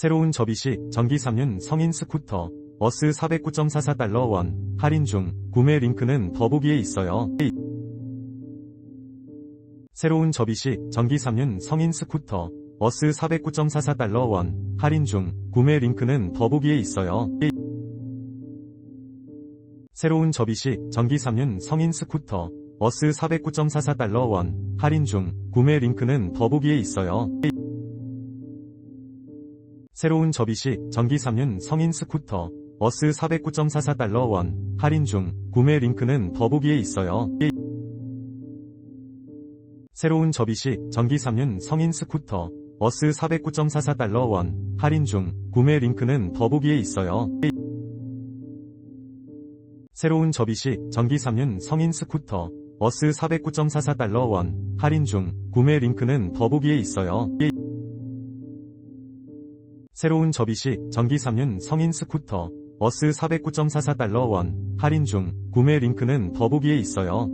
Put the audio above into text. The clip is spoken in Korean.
새로운 접이식 전기 3륜 성인 스쿠터 어스 409.44달러 원 할인 중 구매 링크는 더보기에 있어요. 새로운 접이식 전기 3륜 성인 스쿠터 어스 409.44달러 원 할인 중 구매 링크는 더보기에 있어요. 새로운 접이식 전기 3륜 성인 스쿠터 어스 409.44달러 원 할인 중 구매 링크는 더보기에 있어요. 새로운 접이식 전기 3륜 성인 스쿠터 어스 409.44달러 원 할인 중 구매 링크는 더보기에 있어요. 새로운 접이식 전기 3륜 성인 스쿠터 어스 409.44달러 원 할인 중 구매 링크는 더보기에 있어요. 새로운 접이식 전기 3륜 성인 스쿠터 어스 409.44달러 원 할인 중 구매 링크는 더보기에 있어요. 새로운 접이식 전기 3륜 성인 스쿠터 어스 409.44달러 원 할인 중 구매 링크는 더보기에 있어요.